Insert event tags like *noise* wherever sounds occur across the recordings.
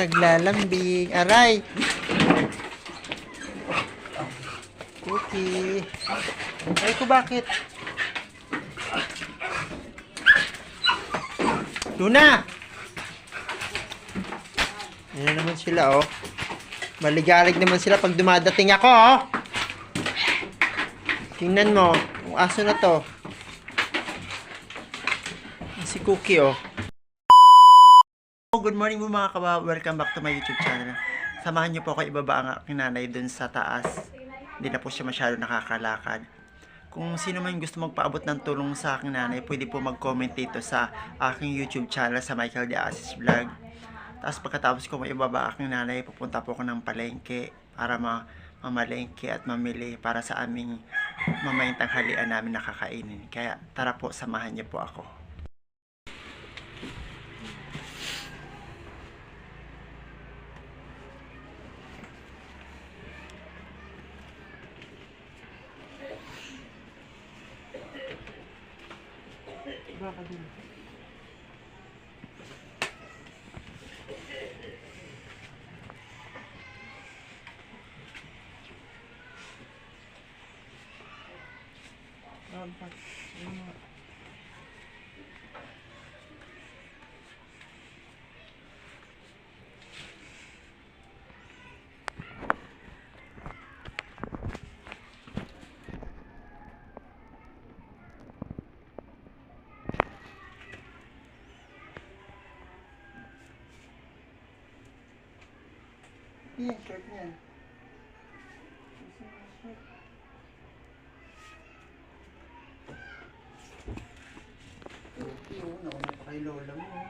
naglalambing. Aray! Cookie. Ay ko bakit? Luna! Yan na naman sila, oh. Maligalig naman sila pag dumadating ako, oh. Tingnan mo, ang aso na to. Si Cookie, oh. Oh, Good morning po mga kababayan. Welcome back to my YouTube channel. Samahan niyo po ako ibaba ang aking nanay dun sa taas. Hindi na po siya masyado nakakalakad. Kung sino man gusto magpaabot ng tulong sa aking nanay, pwede po mag-comment dito sa aking YouTube channel sa Michael De Asis Vlog. Tapos pagkatapos ko maibaba aking nanay, pupunta po ako ng palengke para ma mamalengke at mamili para sa aming mamayang tanghalian namin nakakainin. Kaya tara po, samahan niyo po ako. baka din. Rampas. Ano? Yan, short niyan. Okay, oh, nauna pa kay lola mo. oh.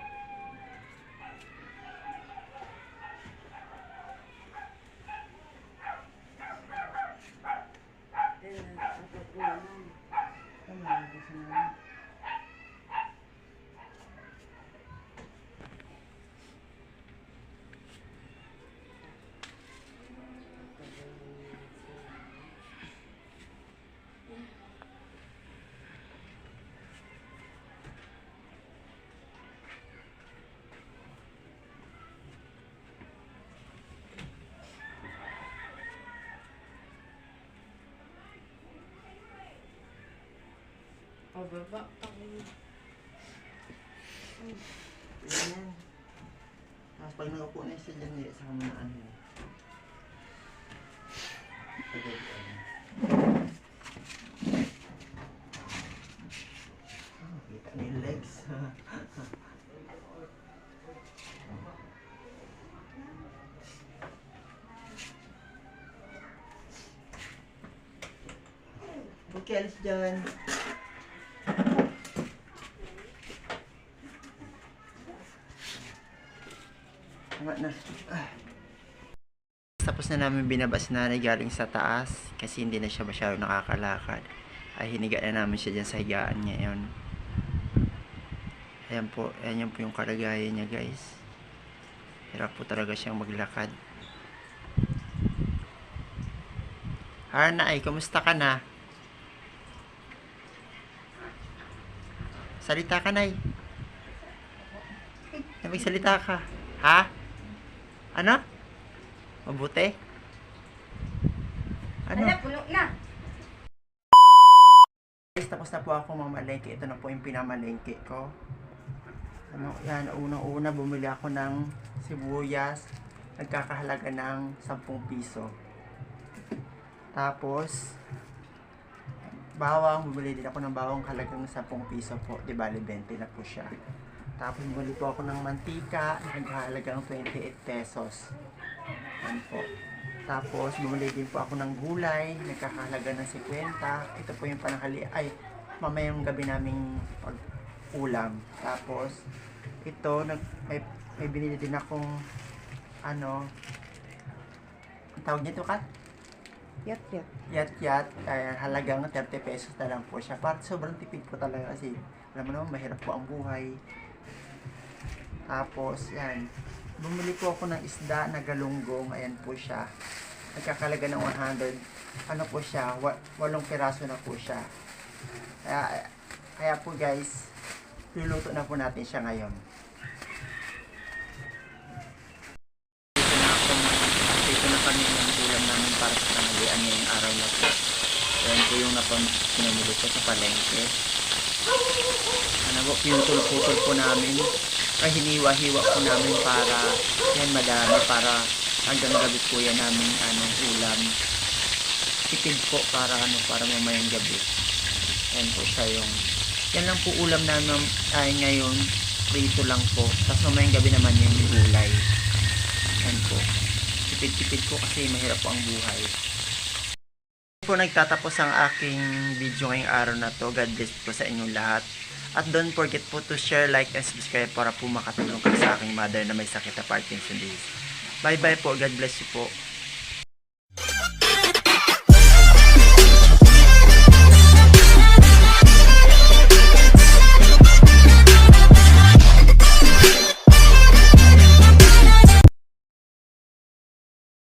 Tama, gusto na. Pababa ako. Yan. Tapos pag nakaupo na siya dyan, eh, sa mga ano. Pagod, ano. Kita na. *laughs* Okay, alis dyan. Na. Tapos na namin binabas na nanay galing sa taas kasi hindi na siya masyado nakakalakad. Ay hiniga na namin siya dyan sa higaan ngayon. Ayan po, ayan yan po yung kalagayan niya guys. Hirap po talaga siyang maglakad. Harna ay, kumusta ka na? Salita ka na salita ka. Ha? Ano? Mabuti? Ano? Ala, puno na. Guys, tapos na po ako mamalengke. Ito na po yung pinamalengke ko. Ano, yan, unang-una bumili ako ng sibuyas. Nagkakahalaga ng 10 piso. Tapos, bawang, bumili din ako ng bawang halagang 10 piso po. Di bali, 20 na po siya. Tapos, bumili po ako ng mantika. Naghahalagang 28 pesos. Yan po. Tapos, bumili din po ako ng gulay. Nagkakahalaga ng 50. Ito po yung pananghali. Ay, mamayang gabi naming pag-ulam. Tapos, ito, nag, may, may binili din akong, ano, ang tawag nito, Kat? Yat, yat. Yat-yat. Kaya halagang 30 pesos na lang po siya. Parang sobrang tipid po talaga kasi, alam mo naman, mahirap po ang buhay. Tapos, yan. Bumili po ako ng isda na galunggong. Ayan po siya. Nagkakalaga ng 100. Ano po siya? Walong piraso na po siya. Kaya, kaya po guys, luluto na po natin siya ngayon. Dito na ako dito na kami ng ulam namin para sa kanalian ngayong araw na po. Ayan po yung napang pinamili ko sa palengke. Ano po, pinutol-putol po namin. Ay, hiniwa-hiwa po namin para yan madami para hanggang gabi po yan namin ano, ulam. Tipid po para ano, para mamayang gabi. Yan po siya yung yan lang po ulam namin ay ngayon prito lang po. Tapos mamayang gabi naman yung gulay. Yan po. Tipid-tipid po kasi mahirap po ang buhay. po nagtatapos ang aking video ngayong araw na to. God bless po sa inyong lahat. At don't forget po to share, like, and subscribe para po makatulong kayo sa aking mother na may sakit na Parkinson disease. Bye bye po. God bless you po.